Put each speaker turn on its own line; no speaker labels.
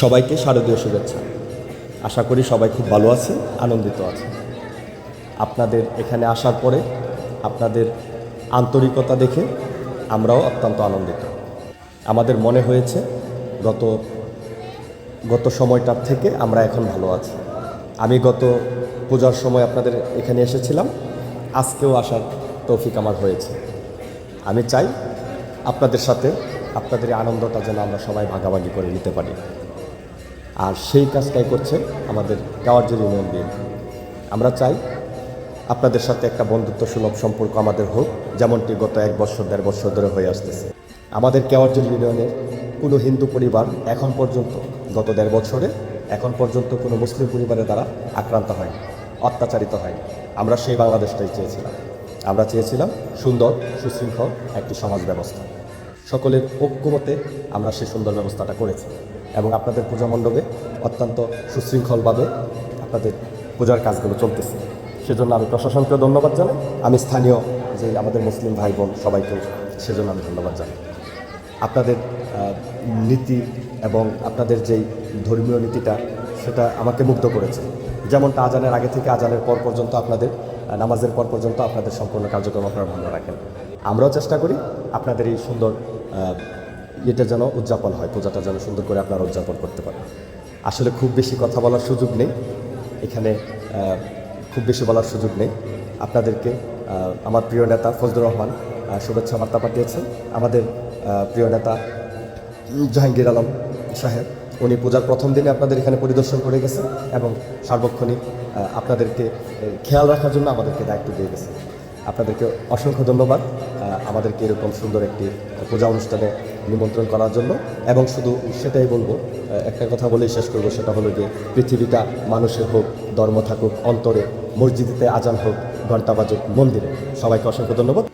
সবাইকে শারদীয় শুভেচ্ছা। আশা করি সবাই খুব ভালো আছে, আনন্দিত আছে। আপনাদের এখানে আসার পরে আপনাদের আন্তরিকতা দেখে আমরাও অত্যন্ত আনন্দিত। আমাদের মনে হয়েছে গত গত সময়টার থেকে আমরা এখন ভালো আছি। আমি গত পূজার সময় আপনাদের এখানে এসেছিলাম, আজকেও আসার তৌফিক আমার হয়েছে। আমি চাই আপনাদের সাথে আপনাদের আনন্দটা যেন আমরা সবাই ভাগাভাগি করে নিতে পারি। আর সেই কাজটাই করছে আমাদের কাওয়ারজুর ইউনিয়ন বিএনপি। আমরা চাই আপনাদের সাথে একটা বন্ধুত্ব সুলভ সম্পর্ক আমাদের হোক, যেমনটি গত এক বছর, দেড় বছর ধরে হয়ে আসতেছে। আমাদের কেওয়ারজুর ইউনিয়নের কোনো হিন্দু পরিবার এখন পর্যন্ত, গত দেড় বছরে, এখন পর্যন্ত কোনো মুসলিম পরিবারের দ্বারা আক্রান্ত হয়নি, অত্যাচারিত হয়নি। আমরা সেই বাংলাদেশটাই চেয়েছিলাম। আমরা চেয়েছিলাম সুন্দর, সুশৃঙ্খল একটি সমাজ ব্যবস্থা। সকলের ঐক্যমতে আমরা সেই সুন্দর ব্যবস্থাটা করেছি। এবং আপনাদের পূজা মণ্ডপে অত্যন্ত সুশৃঙ্খলভাবে আপনাদের পূজার কাজগুলো চলতেছে। সেজন্য আমি প্রশাসনকে ধন্যবাদ জানাই। আমি স্থানীয় যে আমাদের মুসলিম ভাই বোন সবাইকে সেজন্য আমি ধন্যবাদ জানাই। আপনাদের নীতি এবং আপনাদের যেই ধর্মীয় নীতিটা, সেটা আমাকে মুগ্ধ করেছে। যেমনটা আজানের আগে থেকে আজানের পর পর্যন্ত আপনাদের নামাজের পর পর্যন্ত আপনাদের সম্পূর্ণ কার্যক্রম আপনারা ভালো রাখেন। আমরাও চেষ্টা করি আপনাদের এই সুন্দর ইয়েটা যেন উদযাপন হয়, পূজাটা যেন সুন্দর করে আপনারা উদযাপন করতে পারেন। আসলে খুব বেশি কথা বলার সুযোগ নেই। এখানে খুব বেশি বলার সুযোগ নেই। আপনাদেরকে আমার প্রিয় নেতা ফজলুর রহমান শুভেচ্ছা বার্তা পাঠিয়েছেন। আমাদের প্রিয় নেতা জাহাঙ্গীর আলম সাহেব, উনি পূজার প্রথম দিনে আপনাদের এখানে পরিদর্শন করে গেছেন এবং সার্বক্ষণিক আপনাদেরকে খেয়াল রাখার জন্য আমাদেরকে দায়িত্ব দিয়ে গেছে আপনাদেরকে অসংখ্য ধন্যবাদ। আমাদেরকে এরকম সুন্দর একটি পূজা অনুষ্ঠানে নিমন্ত্রণ করার জন্য। এবং শুধু সেটাই বলব একটা কথা বলেই শেষ করব, সেটা হলো যে পৃথিবীটা মানুষের হোক, ধর্ম থাকুক, অন্তরে মসজিদেতে আজান হোক ঘণ্টা বাজুক মন্দিরে। সবাইকে অসংখ্য ধন্যবাদ।